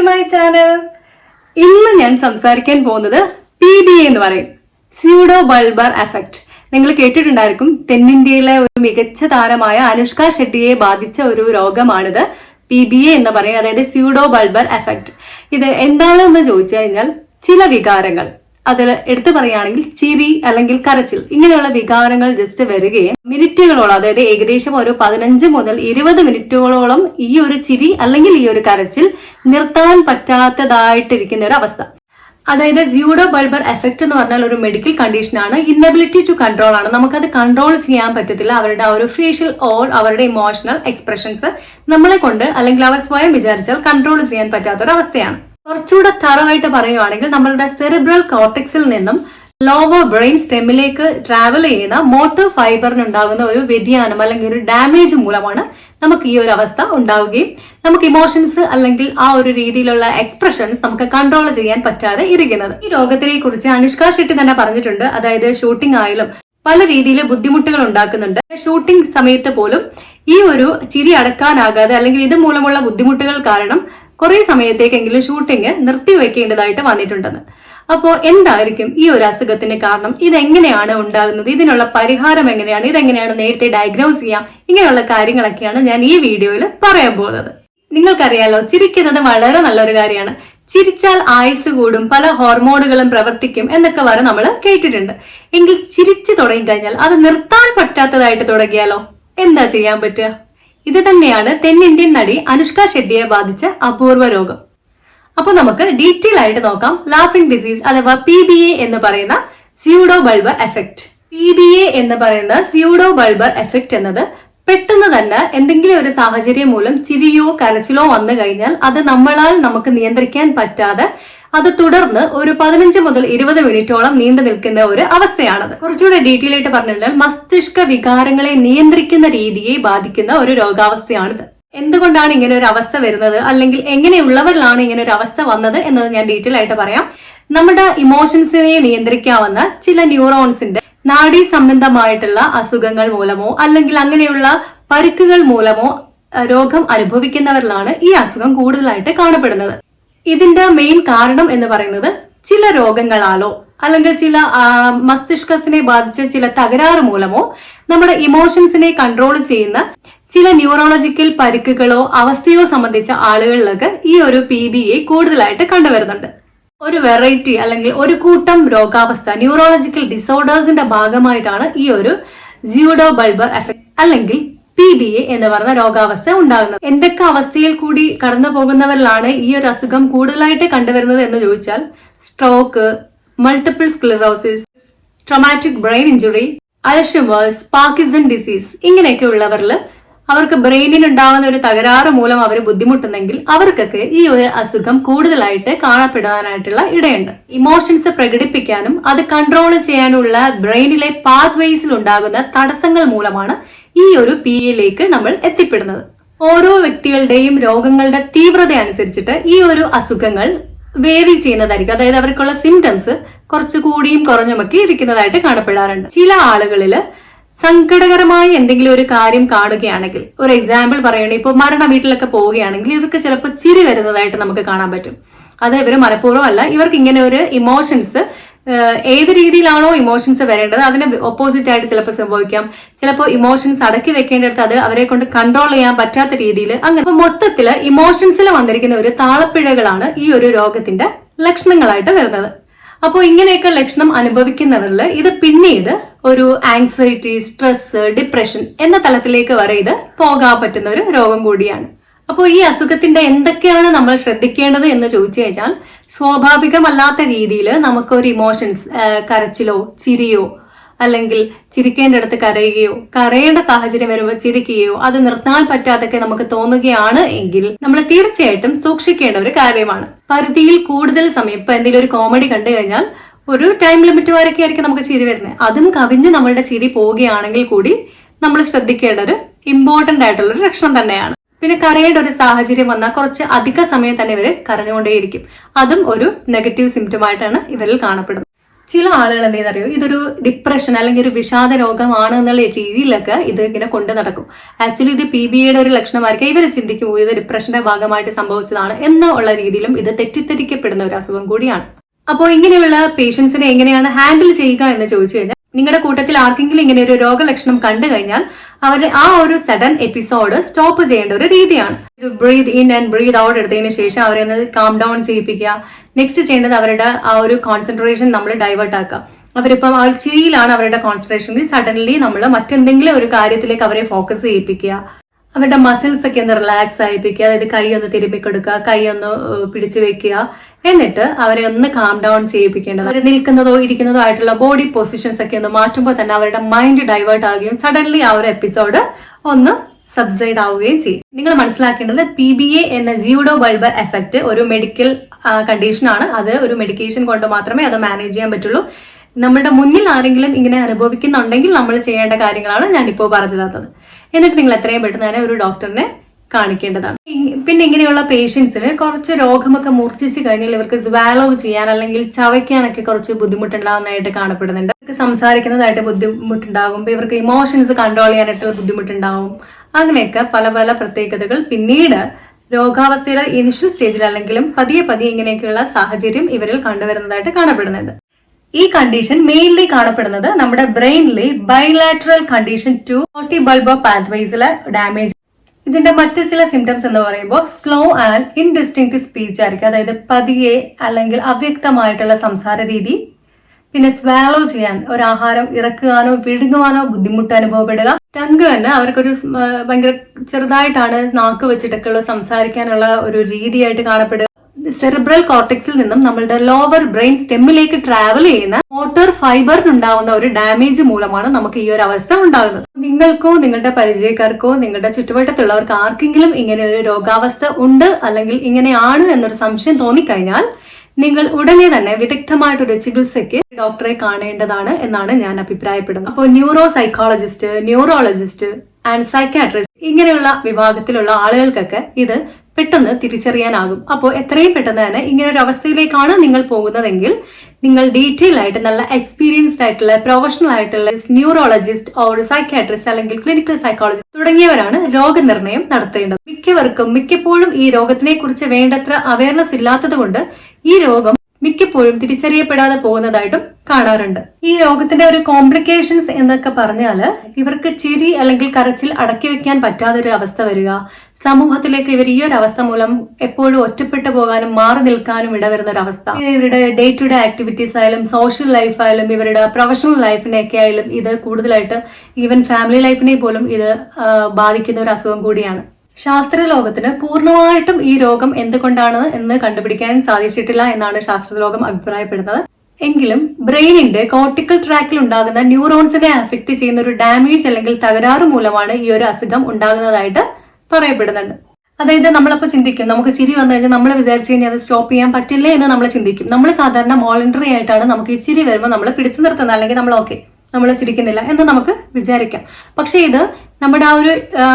To my channel. ഇന്ന് ഞാൻ സംസാരിക്കാൻ പോകുന്നത് പി ബി എന്ന് പറയും. സ്യൂഡോ ബൾബർ എഫക്റ്റ് നിങ്ങൾ കേട്ടിട്ടുണ്ടായിരിക്കും തെന്നിന്ത്യയിലെ ഒരു മികച്ച താരമായ അനുഷ്ക ഷെട്ടിയെ ബാധിച്ച ഒരു രോഗമാണിത്. പി ബി എ എന്ന് പറയും അതായത് സ്യൂഡോ ബൾബർ എഫക്റ്റ് ഇത് എന്താണെന്ന് ചോദിച്ചു കഴിഞ്ഞാൽ ചില വികാരങ്ങൾ. അതിൽ എടുത്തു പറയുകയാണെങ്കിൽ ചിരി അല്ലെങ്കിൽ കരച്ചിൽ ഇങ്ങനെയുള്ള വികാരങ്ങൾ ജസ്റ്റ് വരികയും മിനിറ്റുകളോളം അതായത് ഏകദേശം ഒരു പതിനഞ്ച് മുതൽ ഇരുപത് മിനിറ്റുകളോളം ഈ ഒരു ചിരി അല്ലെങ്കിൽ ഈ ഒരു കരച്ചിൽ നിർത്താൻ പറ്റാത്തതായിട്ടിരിക്കുന്ന ഒരു അവസ്ഥ. അതായത് ജ്യൂഡോ ബൾബർ എഫക്റ്റ് എന്ന് പറഞ്ഞാൽ ഒരു മെഡിക്കൽ കണ്ടീഷനാണ് ഇന്നബിലിറ്റി ടു കൺട്രോൾ ആണ്. നമുക്കത് കൺട്രോൾ ചെയ്യാൻ പറ്റത്തില്ല. അവരുടെ ആ ഒരു ഫേഷ്യൽ ഓർ അവരുടെ ഇമോഷണൽ എക്സ്പ്രഷൻസ് നമ്മളെ കൊണ്ട് അല്ലെങ്കിൽ അവർ സ്വയം വിചാരിച്ചാൽ കൺട്രോൾ ചെയ്യാൻ പറ്റാത്തൊരവസ്ഥയാണ്. കുറച്ചുകൂടെ തറവായിട്ട് പറയുവാണെങ്കിൽ നമ്മളുടെ സെറിബ്രൽ കോർട്ടിക്സിൽ നിന്നും ലോവർ ബ്രെയിൻ സ്റ്റെമ്മിലേക്ക് ട്രാവൽ ചെയ്യുന്ന മോട്ടോർ ഫൈബറിനുണ്ടാകുന്ന ഒരു വ്യതിയാനം അല്ലെങ്കിൽ ഒരു ഡാമേജ് മൂലമാണ് നമുക്ക് ഈ ഒരു അവസ്ഥ ഉണ്ടാവുകയും നമുക്ക് ഇമോഷൻസ് അല്ലെങ്കിൽ ആ ഒരു രീതിയിലുള്ള എക്സ്പ്രഷൻസ് നമുക്ക് കൺട്രോൾ ചെയ്യാൻ പറ്റാതെ ഇരിക്കുന്നത്. ഈ രോഗത്തിനെ കുറിച്ച് അനുഷ്ക ഷെട്ടി തന്നെ പറഞ്ഞിട്ടുണ്ട്. അതായത് ഷൂട്ടിംഗ് ആയാലും പല രീതിയിൽ ബുദ്ധിമുട്ടുകൾ ഉണ്ടാക്കുന്നുണ്ട്. ഷൂട്ടിംഗ് സമയത്ത് പോലും ഈ ഒരു ചിരി അടക്കാനാകാതെ അല്ലെങ്കിൽ ഇത് മൂലമുള്ള ബുദ്ധിമുട്ടുകൾ കാരണം കുറെ സമയത്തേക്കെങ്കിലും ഷൂട്ടിംഗ് നിർത്തിവെക്കേണ്ടതായിട്ട് വന്നിട്ടുണ്ടെന്ന്. അപ്പോൾ എന്തായിരിക്കും ഈ ഒരു അസുഖത്തിന് കാരണം? ഇതെങ്ങനെയാണ് ഉണ്ടാകുന്നത്? ഇതിനുള്ള പരിഹാരം എങ്ങനെയാണ്? ഇതെങ്ങനെയാണ് നേരത്തെ ഡയഗ്നോസ് ചെയ്യാം? ഇങ്ങനെയുള്ള കാര്യങ്ങളൊക്കെയാണ് ഞാൻ ഈ വീഡിയോയിൽ പറയാൻ പോകുന്നത്. നിങ്ങൾക്കറിയാലോ ചിരിക്കുന്നത് വളരെ നല്ലൊരു കാര്യമാണ്. ചിരിച്ചാൽ ആയുസ് കൂടും പല ഹോർമോണുകളും പ്രവർത്തിക്കും എന്നൊക്കെ വരെ നമ്മൾ കേട്ടിട്ടുണ്ട്. എങ്കിൽ ചിരിച്ചു തുടങ്ങിക്കഴിഞ്ഞാൽ അത് നിർത്താൻ പറ്റാത്തതായിട്ട് തുടങ്ങിയാലോ? എന്താ ചെയ്യാൻ പറ്റുക? ഇത് തന്നെയാണ് തെന്നിന്ത്യൻ നടി അനുഷ്ക ഷെട്ടിയെ ബാധിച്ച അപൂർവ രോഗം. അപ്പൊ നമുക്ക് ഡീറ്റെയിൽ ആയിട്ട് നോക്കാം. ലാഫിംഗ് ഡിസീസ് അഥവാ പി ബി എ എന്ന് പറയുന്ന pseudo bulbar effect P B A എന്ന് പറയുന്ന സ്യൂഡോ ബൾബർ എഫക്റ്റ് എന്നത് പെട്ടെന്ന് തന്നെ എന്തെങ്കിലും ഒരു സാഹചര്യം മൂലം ചിരിയോ കരച്ചിലോ വന്നു കഴിഞ്ഞാൽ അത് നമ്മളാൽ നമുക്ക് നിയന്ത്രിക്കാൻ പറ്റാതെ അത് തുടർന്ന് ഒരു പതിനഞ്ച് മുതൽ ഇരുപത് മിനിറ്റോളം നീണ്ടു നിൽക്കുന്ന ഒരു അവസ്ഥയാണത്. കുറച്ചുകൂടെ ഡീറ്റെയിൽ ആയിട്ട് പറഞ്ഞാൽ മസ്തിഷ്ക വികാരങ്ങളെ നിയന്ത്രിക്കുന്ന രീതിയെ ബാധിക്കുന്ന ഒരു രോഗാവസ്ഥയാണിത്. എന്തുകൊണ്ടാണ് ഇങ്ങനെ ഒരു അവസ്ഥ വരുന്നത്? അല്ലെങ്കിൽ എങ്ങനെയുള്ളവരിലാണ് ഇങ്ങനെ ഒരു അവസ്ഥ വന്നത് എന്നത് ഞാൻ ഡീറ്റെയിൽ ആയിട്ട് പറയാം. നമ്മുടെ ഇമോഷൻസിനെ നിയന്ത്രിക്കാവുന്ന ചില ന്യൂറോൺസിന്റെ നാഡീ സംബന്ധമായിട്ടുള്ള അസുഖങ്ങൾ മൂലമോ അല്ലെങ്കിൽ അങ്ങനെയുള്ള പരുക്കുകൾ മൂലമോ രോഗം അനുഭവിക്കുന്നവരിലാണ് ഈ അസുഖം കൂടുതലായിട്ട് കാണപ്പെടുന്നത്. ഇതിന്റെ മെയിൻ കാരണം എന്ന് പറയുന്നത് ചില രോഗങ്ങളാലോ അല്ലെങ്കിൽ ചില മസ്തിഷ്കത്തിനെ ബാധിച്ച ചില തകരാറ് മൂലമോ നമ്മുടെ ഇമോഷൻസിനെ കൺട്രോൾ ചെയ്യുന്ന ചില ന്യൂറോളജിക്കൽ പരിക്കുകളോ അവസ്ഥയോ സംബന്ധിച്ച ആളുകളിലൊക്കെ ഈ ഒരു പി ബി എ കൂടുതലായിട്ട് കണ്ടുവരുന്നുണ്ട്. ഒരു വെറൈറ്റി അല്ലെങ്കിൽ ഒരു കൂട്ടം രോഗാവസ്ഥ ന്യൂറോളജിക്കൽ ഡിസോർഡേഴ്സിന്റെ ഭാഗമായിട്ടാണ് ഈ ഒരു ജിയോഡോ ബൾബർ എഫക്ട് അല്ലെങ്കിൽ പി ബി എ എന്ന് പറഞ്ഞ രോഗാവസ്ഥ ഉണ്ടാകുന്നത്. എന്തൊക്കെ അവസ്ഥയിൽ കൂടി കടന്നു പോകുന്നവരിലാണ് ഈ ഒരു അസുഖം കൂടുതലായിട്ട് കണ്ടുവരുന്നത് എന്ന് ചോദിച്ചാൽ stroke multiple sclerosis traumatic brain injury Alzheimer's Parkinson disease ഇങ്ങനെയൊക്കെ ഉള്ളവരിൽ അവർക്ക് ബ്രെയിനിൽ ഉണ്ടാകുന്ന ഒരു തകരാറ് മൂലം അവർ ബുദ്ധിമുട്ടുന്നെങ്കിൽ അവർക്കൊക്കെ ഈ ഒരു അസുഖം കൂടുതലായിട്ട് കാണപ്പെടാനായിട്ടുള്ള ഇടയുണ്ട്. ഇമോഷൻസ് പ്രകടിപ്പിക്കാനും അത് കൺട്രോൾ ചെയ്യാനുള്ള ബ്രെയിനിലെ പാത്ത് വേസിൽ ഉണ്ടാകുന്ന തടസ്സങ്ങൾ മൂലമാണ് ഈ ഒരു പി എയിലേക്ക് നമ്മൾ എത്തിപ്പെടുന്നത്. ഓരോ വ്യക്തികളുടെയും രോഗങ്ങളുടെ തീവ്രത അനുസരിച്ചിട്ട് ഈ ഒരു അസുഖങ്ങൾ വേറി ചെയ്യുന്നതായിരിക്കും. അതായത് അവർക്കുള്ള സിംറ്റംസ് കുറച്ചുകൂടിയും കുറഞ്ഞുമൊക്കെ ഇരിക്കുന്നതായിട്ട് കാണപ്പെടാറുണ്ട്. ചില ആളുകളിൽ സങ്കടകരമായ എന്തെങ്കിലും ഒരു കാര്യം കാണുകയാണെങ്കിൽ ഒരു എക്സാമ്പിൾ പറയുകയാണെങ്കിൽ ഇപ്പോൾ മരണ വീട്ടിലൊക്കെ പോവുകയാണെങ്കിൽ ഇവർക്ക് ചിലപ്പോൾ ചിരി വരുന്നതായിട്ട് നമുക്ക് കാണാൻ പറ്റും. അത് ഇവർ മനഃപൂർവം അല്ല ഇവർക്ക് ഇങ്ങനെ ഒരു ഇമോഷൻസ് ഏത് രീതിയിലാണോ ഇമോഷൻസ് വരേണ്ടത് അതിന് ഓപ്പോസിറ്റ് ആയിട്ട് ചിലപ്പോൾ സംഭവിക്കാം. ചിലപ്പോൾ ഇമോഷൻസ് അടക്കി വെക്കേണ്ടടുത്ത് അത് അവരെ കൊണ്ട് കൺട്രോൾ ചെയ്യാൻ പറ്റാത്ത രീതിയിൽ അങ്ങനെ. അപ്പൊ മൊത്തത്തിൽ ഇമോഷൻസിൽ വന്നിരിക്കുന്ന ഒരു താളപ്പിഴകളാണ് ഈ ഒരു രോഗത്തിന്റെ ലക്ഷണങ്ങളായിട്ട് വരുന്നത്. അപ്പോൾ ഇങ്ങനെയൊക്കെ ലക്ഷണം അനുഭവിക്കുന്നവരിൽ ഇത് പിന്നീട് ഒരു ആൻസൈറ്റി സ്ട്രെസ് ഡിപ്രഷൻ എന്ന തലത്തിലേക്ക് വരെ ഇത് പോകാൻ പറ്റുന്ന ഒരു രോഗം കൂടിയാണ്. അപ്പോൾ ഈ അസുഖത്തിന്റെ എന്തൊക്കെയാണ് നമ്മൾ ശ്രദ്ധിക്കേണ്ടത് എന്ന് ചോദിച്ചു കഴിഞ്ഞാൽ സ്വാഭാവികമല്ലാത്ത രീതിയിൽ നമുക്കൊരു ഇമോഷൻസ് കരച്ചിലോ ചിരിയോ അല്ലെങ്കിൽ ചിരിക്കേണ്ടടുത്ത് കരയുകയോ കരയേണ്ട സാഹചര്യം വരുമ്പോൾ ചിരിക്കുകയോ അത് നിർത്താൻ പറ്റാതൊക്കെ നമുക്ക് തോന്നുകയാണ് എങ്കിൽ നമ്മൾ തീർച്ചയായിട്ടും സൂക്ഷിക്കേണ്ട ഒരു കാര്യമാണ്. പരിധിയിൽ കൂടുതൽ സമയം ഇപ്പൊ എന്തെങ്കിലും ഒരു കോമഡി കണ്ടു കഴിഞ്ഞാൽ ഒരു ടൈം ലിമിറ്റ് വരെയൊക്കെ ആയിരിക്കും നമുക്ക് ചിരി വരുന്നത്. അതും കവിഞ്ഞ് നമ്മളുടെ ചിരി പോവുകയാണെങ്കിൽ കൂടി നമ്മൾ ശ്രദ്ധിക്കേണ്ട ഒരു ഇമ്പോർട്ടന്റ് ആയിട്ടുള്ള ഒരു ലക്ഷണം തന്നെയാണ്. പിന്നെ കരയേണ്ട ഒരു സാഹചര്യം വന്നാൽ കുറച്ച് അധിക സമയം തന്നെ ഇവർ കരഞ്ഞുകൊണ്ടേയിരിക്കും. അതും ഒരു നെഗറ്റീവ് സിംറ്റം ആയിട്ടാണ് ഇവരിൽ കാണപ്പെടുന്നത്. ചില ആളുകൾ എന്ത് ചെയ്യുന്നറിയോ? ഇതൊരു ഡിപ്രഷൻ അല്ലെങ്കിൽ ഒരു വിഷാദ രോഗമാണ് എന്നുള്ള രീതിയിലൊക്കെ ഇത് ഇങ്ങനെ കൊണ്ടു നടക്കും. ആക്ച്വലി ഇത് പി ബി എയുടെ ഒരു ലക്ഷണമായിരിക്കും. ഇവർ ചിന്തിക്കും ഇത് ഡിപ്രഷന്റെ ഭാഗമായിട്ട് സംഭവിച്ചതാണ് എന്നുള്ള രീതിയിലും ഇത് തെറ്റിദ്ധരിക്കപ്പെടുന്ന ഒരു അസുഖം കൂടിയാണ്. അപ്പോൾ ഇങ്ങനെയുള്ള പേഷ്യൻസിനെ എങ്ങനെയാണ് ഹാൻഡിൽ ചെയ്യുക എന്ന് ചോദിച്ചു കഴിഞ്ഞാൽ നിങ്ങളുടെ കൂട്ടത്തിൽ ആർക്കെങ്കിലും ഇങ്ങനെ ഒരു രോഗലക്ഷണം കണ്ടു കഴിഞ്ഞാൽ അവരുടെ ആ ഒരു സഡൻ എപ്പിസോഡ് സ്റ്റോപ്പ് ചെയ്യേണ്ട ഒരു രീതിയാണ്. Breathe in and breathe out എടുത്തതിന് ശേഷം അവരെ ഒന്ന് കാം ഡൗൺ ചെയ്യിപ്പിക്കുക. നെക്സ്റ്റ് ചെയ്യേണ്ടത് അവരുടെ ആ ഒരു കോൺസെൻട്രേഷൻ നമ്മൾ ഡൈവേർട്ട് ആക്കുക. അവരിപ്പം ആ ചിരിയിലാണ് അവരുടെ കോൺസെൻട്രേഷൻ സഡൻലി നമ്മൾ മറ്റെന്തെങ്കിലും ഒരു കാര്യത്തിലേക്ക് അവരെ ഫോക്കസ് ചെയ്യിപ്പിക്കുക. അവരുടെ മസിൽസ് ഒക്കെ ഒന്ന് റിലാക്സ് ആയിപ്പിക്കുക അതായത് കൈ ഒന്ന് തിരുമ്മി കൊടുക്കുക കൈ ഒന്ന് പിടിച്ചു വെക്കുക. എന്നിട്ട് അവരെ ഒന്ന് കാം ഡൗൺ ചെയ്യിപ്പിക്കേണ്ടത്. അവർ നിൽക്കുന്നതോ ഇരിക്കുന്നതോ ആയിട്ടുള്ള ബോഡി പൊസിഷൻസ് ഒക്കെ ഒന്ന് മാറ്റുമ്പോൾ തന്നെ അവരുടെ മൈൻഡ് ഡൈവേർട്ട് ആവുകയും സഡൻലി ആ ഒരു എപ്പിസോഡ് ഒന്ന് സബ്സൈഡ് ആവുകയും ചെയ്യും. നിങ്ങൾ മനസ്സിലാക്കേണ്ടത് പി ബി എ എന്ന ജിയോഡോ ബൾബർ എഫക്റ്റ് ഒരു മെഡിക്കൽ കണ്ടീഷനാണ് അത് ഒരു മെഡിക്കേഷൻ കൊണ്ട് മാത്രമേ അത് മാനേജ് ചെയ്യാൻ പറ്റുള്ളൂ. നമ്മുടെ മുന്നിൽ ആരെങ്കിലും ഇങ്ങനെ അനുഭവിക്കുന്നുണ്ടെങ്കിൽ നമ്മൾ ചെയ്യേണ്ട കാര്യങ്ങളാണ് ഞാനിപ്പോൾ പറഞ്ഞു തന്നത് എന്നിട്ട് നിങ്ങൾ എത്രയും പെട്ടെന്ന് തന്നെ ഒരു ഡോക്ടറിനെ കാണിക്കേണ്ടതാണ്. പിന്നെ ഇങ്ങനെയുള്ള പേഷ്യൻസിന് കുറച്ച് രോഗമൊക്കെ മൂർച്ഛിച്ച് കഴിഞ്ഞാൽ ഇവർക്ക് സ്വാലോ ചെയ്യാൻ അല്ലെങ്കിൽ ചവയ്ക്കാനൊക്കെ കുറച്ച് ബുദ്ധിമുട്ടുണ്ടാകുന്നതായിട്ട് കാണപ്പെടുന്നുണ്ട്. ഇവർക്ക് സംസാരിക്കുന്നതായിട്ട് ബുദ്ധിമുട്ടുണ്ടാകുമ്പോൾ ഇവർക്ക് ഇമോഷൻസ് കൺട്രോൾ ചെയ്യാനായിട്ടുള്ള ബുദ്ധിമുട്ടുണ്ടാവും. അങ്ങനെയൊക്കെ പല പല പ്രത്യേകതകൾ പിന്നീട് രോഗാവസ്ഥയുടെ ഇനിഷ്യൽ സ്റ്റേജിൽ അല്ലെങ്കിലും പതിയെ പതിയെ ഇങ്ങനെയൊക്കെയുള്ള സാഹചര്യം ഇവരിൽ കണ്ടുവരുന്നതായിട്ട് കാണപ്പെടുന്നുണ്ട്. ഈ കണ്ടീഷൻ മെയിൻലി കാണപ്പെടുന്നത് നമ്മുടെ ബ്രെയിനിലെ ബൈലാറ്ററൽ കണ്ടീഷൻ ടു ഫോർട്ടി ബൾബോ പാത്വേസിലെ ഡാമേജ് ഇതിന്റെ മറ്റു ചില സിംറ്റംസ് എന്ന് പറയുമ്പോൾ സ്ലോ ആൻഡ് ഇൻഡിസ്റ്റിങ്ക്റ്റ് സ്പീച്ച് ആയിരിക്കും. അതായത് പതിയെ അല്ലെങ്കിൽ അവ്യക്തമായിട്ടുള്ള സംസാര രീതി. പിന്നെ സ്വാലോ ചെയ്യാൻ ഒരു ആഹാരം ഇറക്കുവാനോ വിഴുങ്ങുവാനോ ബുദ്ധിമുട്ട് അനുഭവപ്പെടുക. ടങ്ക് തന്നെ അവർക്കൊരു ഭയങ്കര ചെറുതായിട്ടാണ് നാക്ക് വെച്ചിട്ടൊക്കെയുള്ള സംസാരിക്കാനുള്ള ഒരു രീതിയായിട്ട് കാണപ്പെടുക. സെറിബ്രൽ കോർട്ടക്സിൽ നിന്നും നമ്മളുടെ ലോവർ ബ്രെയിൻ സ്റ്റെമ്മിലേക്ക് ട്രാവൽ ചെയ്യുന്ന മോട്ടോർ ഫൈബറിനുണ്ടാവുന്ന ഒരു ഡാമേജ് മൂലമാണ് നമുക്ക് ഈ ഒരു അവസ്ഥ ഉണ്ടാകുന്നത്. നിങ്ങൾക്കോ നിങ്ങളുടെ പരിചയക്കാർക്കോ നിങ്ങളുടെ ചുറ്റുവട്ടത്തുള്ളവർക്ക് ആർക്കെങ്കിലും ഇങ്ങനെ ഒരു രോഗാവസ്ഥ ഉണ്ട് അല്ലെങ്കിൽ ഇങ്ങനെയാണ് എന്നൊരു സംശയം തോന്നിക്കഴിഞ്ഞാൽ നിങ്ങൾ ഉടനെ തന്നെ വിദഗ്ധമായിട്ടൊരു ചികിത്സയ്ക്ക് ഡോക്ടറെ കാണേണ്ടതാണ് എന്നാണ് ഞാൻ അഭിപ്രായപ്പെടുന്നത്. അപ്പോൾ neuro psychologist neurologist and psychiatrist ഇങ്ങനെയുള്ള വിഭാഗത്തിലുള്ള ആളുകൾക്കൊക്കെ ഇത് പെട്ടെന്ന് തിരിച്ചറിയാനാകും. അപ്പോൾ എത്രയും പെട്ടെന്ന് തന്നെ ഇങ്ങനെ ഒരു അവസ്ഥയിലേക്കാണ് നിങ്ങൾ പോകുന്നതെങ്കിൽ നിങ്ങൾ ഡീറ്റെയിൽ ആയിട്ട് നല്ല എക്സ്പീരിയൻസ്ഡ് ആയിട്ടുള്ള പ്രൊഫഷണൽ ആയിട്ടുള്ള ന്യൂറോളജിസ്റ്റ് ഓർ സൈക്കാട്രിസ്റ്റ് അല്ലെങ്കിൽ ക്ലിനിക്കൽ സൈക്കോളജിസ്റ്റ് തുടങ്ങിയവരാണ് രോഗനിർണയം നടത്തേണ്ടത്. മിക്കവർക്കും മിക്കപ്പോഴും ഈ രോഗത്തിനെ കുറിച്ച് വേണ്ടത്ര അവയർനെസ് ഇല്ലാത്തത് കൊണ്ട് ഈ രോഗം മിക്കപ്പോഴും തിരിച്ചറിയപ്പെടാതെ പോകുന്നതായിട്ടും കാണാറുണ്ട്. ഈ രോഗത്തിന്റെ ഒരു കോംപ്ലിക്കേഷൻസ് എന്നൊക്കെ പറഞ്ഞാൽ ഇവർക്ക് ചിരി അല്ലെങ്കിൽ കരച്ചിൽ അടക്കി വെക്കാൻ പറ്റാതൊരു അവസ്ഥ വരിക. സമൂഹത്തിലേക്ക് ഇവർ ഈ ഒരു അവസ്ഥ മൂലം എപ്പോഴും ഒറ്റപ്പെട്ടു പോകാനും മാറി നിൽക്കാനും ഇടവരുന്ന ഒരു അവസ്ഥ. ഇവരുടെ ഡേ ടു ഡേ ആക്ടിവിറ്റീസ് ആയാലും സോഷ്യൽ ലൈഫ് ആയാലും ഇവരുടെ പ്രൊഫഷണൽ ലൈഫിനെയൊക്കെ ആയാലും ഇത് കൂടുതലായിട്ട് ഈവൻ ഫാമിലി ലൈഫിനെ പോലും ഇത് ബാധിക്കുന്ന ഒരു അസുഖം കൂടിയാണ്. ശാസ്ത്ര ലോകത്തിന് പൂർണമായിട്ടും ഈ രോഗം എന്തുകൊണ്ടാണ് എന്ന് കണ്ടുപിടിക്കാൻ സാധിച്ചിട്ടില്ല എന്നാണ് ശാസ്ത്രലോകം അഭിപ്രായപ്പെടുന്നത്. എങ്കിലും ബ്രെയിനിന്റെ കോർട്ടിക്കൽ ട്രാക്കിൽ ഉണ്ടാകുന്ന ന്യൂറോൺസിനെ അഫക്റ്റ് ചെയ്യുന്ന ഒരു ഡാമേജ് അല്ലെങ്കിൽ തകരാറ് മൂലമാണ് ഈ ഒരു അസുഖം ഉണ്ടാകുന്നതായിട്ട് പറയപ്പെടുന്നുണ്ട്. അതായത് നമ്മളപ്പോൾ ചിന്തിക്കും നമുക്ക് ചിരി വന്നു കഴിഞ്ഞാൽ നമ്മൾ വിചാരിച്ചു കഴിഞ്ഞാൽ അത് സ്റ്റോപ്പ് ചെയ്യാൻ പറ്റില്ലേ എന്ന് നമ്മൾ ചിന്തിക്കും. നമ്മൾ സാധാരണ വോളണ്ടറി ആയിട്ടാണ് നമുക്ക് ഈ ചിരി വരുമ്പോൾ നമ്മൾ പിടിച്ചു നിർത്തുന്നത് അല്ലെങ്കിൽ നമ്മൾ ഓക്കെ നമ്മൾ ചിരിക്കുന്നില്ല എന്ന് നമുക്ക് വിചാരിക്കാം. പക്ഷേ ഇത് നമ്മുടെ ആ ഒരു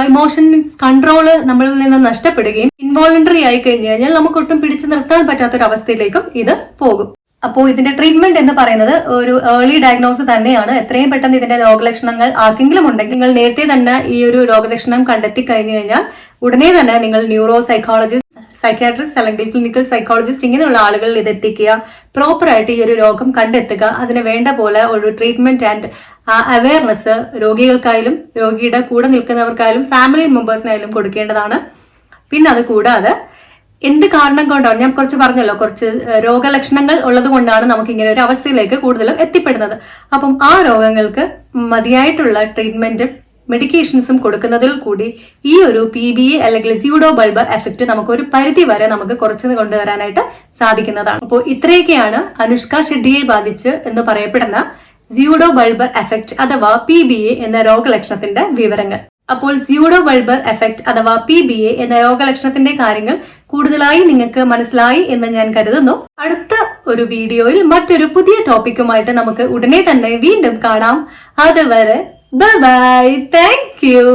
ഇമോഷൻസ് കൺട്രോൾ നമ്മളിൽ നിന്ന് നഷ്ടപ്പെടുകയും ഇൻവോളണ്ടറി ആയി കഴിഞ്ഞു കഴിഞ്ഞാൽ നമുക്ക് ഒട്ടും പിടിച്ചു നിർത്താൻ പറ്റാത്ത ഒരു അവസ്ഥയിലേക്കും ഇത് പോകും. അപ്പോൾ ഇതിന്റെ ട്രീറ്റ്മെന്റ് എന്ന് പറയുന്നത് ഒരു ഏർലി ഡയഗ്നോസ് തന്നെയാണ്. എത്രയും പെട്ടെന്ന് ഇതിന്റെ രോഗലക്ഷണങ്ങൾ ആർക്കെങ്കിലും ഉണ്ടെങ്കിൽ നിങ്ങൾ നേരത്തെ തന്നെ ഈ ഒരു രോഗലക്ഷണം കണ്ടെത്തി കഴിഞ്ഞു കഴിഞ്ഞാൽ ഉടനെ തന്നെ നിങ്ങൾ ന്യൂറോ സൈക്കോളജിസ്റ്റ് സൈക്യാട്രിസ്റ്റ് അല്ലെങ്കിൽ ക്ലിനിക്കൽ സൈക്കോളജിസ്റ്റ് ഇങ്ങനെയുള്ള ആളുകളിൽ ഇത് എത്തിക്കുക. പ്രോപ്പറായിട്ട് ഈ ഒരു രോഗം കണ്ടെത്തുക. അതിന് വേണ്ട പോലെ ഒരു ട്രീറ്റ്മെന്റ് ആൻഡ് അവയർനെസ് രോഗികൾക്കായാലും രോഗിയുടെ കൂടെ നിൽക്കുന്നവർക്കായാലും ഫാമിലി മെമ്പേഴ്സിനായാലും കൊടുക്കേണ്ടതാണ്. പിന്നെ അത് കൂടാതെ എന്ത് കാരണം കൊണ്ടാണ് ഞാൻ കുറച്ച് പറഞ്ഞല്ലോ കുറച്ച് രോഗലക്ഷണങ്ങൾ ഉള്ളത് കൊണ്ടാണ് നമുക്ക് ഇങ്ങനെ ഒരു അവസ്ഥയിലേക്ക് കൂടുതലും എത്തിപ്പെടുന്നത്. അപ്പം ആ രോഗങ്ങൾക്ക് മതിയായിട്ടുള്ള ട്രീറ്റ്മെന്റും മെഡിക്കേഷൻസും കൊടുക്കുന്നതിൽ കൂടി ഈ ഒരു പി ബി എ അല്ലെങ്കിൽ സ്യൂഡോ ബൾബർ എഫക്റ്റ് നമുക്ക് ഒരു പരിധി വരെ നമുക്ക് കുറച്ച് കൊണ്ടുവരാനായിട്ട് സാധിക്കുന്നതാണ്. അപ്പോൾ ഇത്രയൊക്കെയാണ് അനുഷ്ക ഷെഡ്ഡിയെ ബാധിച്ച് എന്ന് പറയപ്പെടുന്ന സ്യൂഡോ ബൾബർ എഫക്റ്റ് അഥവാ പി ബി എ എന്ന രോഗലക്ഷണത്തിന്റെ വിവരങ്ങൾ. അപ്പോൾ സ്യൂഡോ ബൾബർ എഫക്റ്റ് അഥവാ പി ബി എ എന്ന രോഗലക്ഷണത്തിന്റെ കാര്യങ്ങൾ കൂടുതലായി നിങ്ങൾക്ക് മനസ്സിലായി എന്ന് ഞാൻ കരുതുന്നു. അടുത്ത ഒരു വീഡിയോയിൽ മറ്റൊരു പുതിയ ടോപ്പിക്കുമായിട്ട് നമുക്ക് ഉടനെ തന്നെ വീണ്ടും കാണാം. അതുവരെ ബൈ ബൈ താങ്ക് യു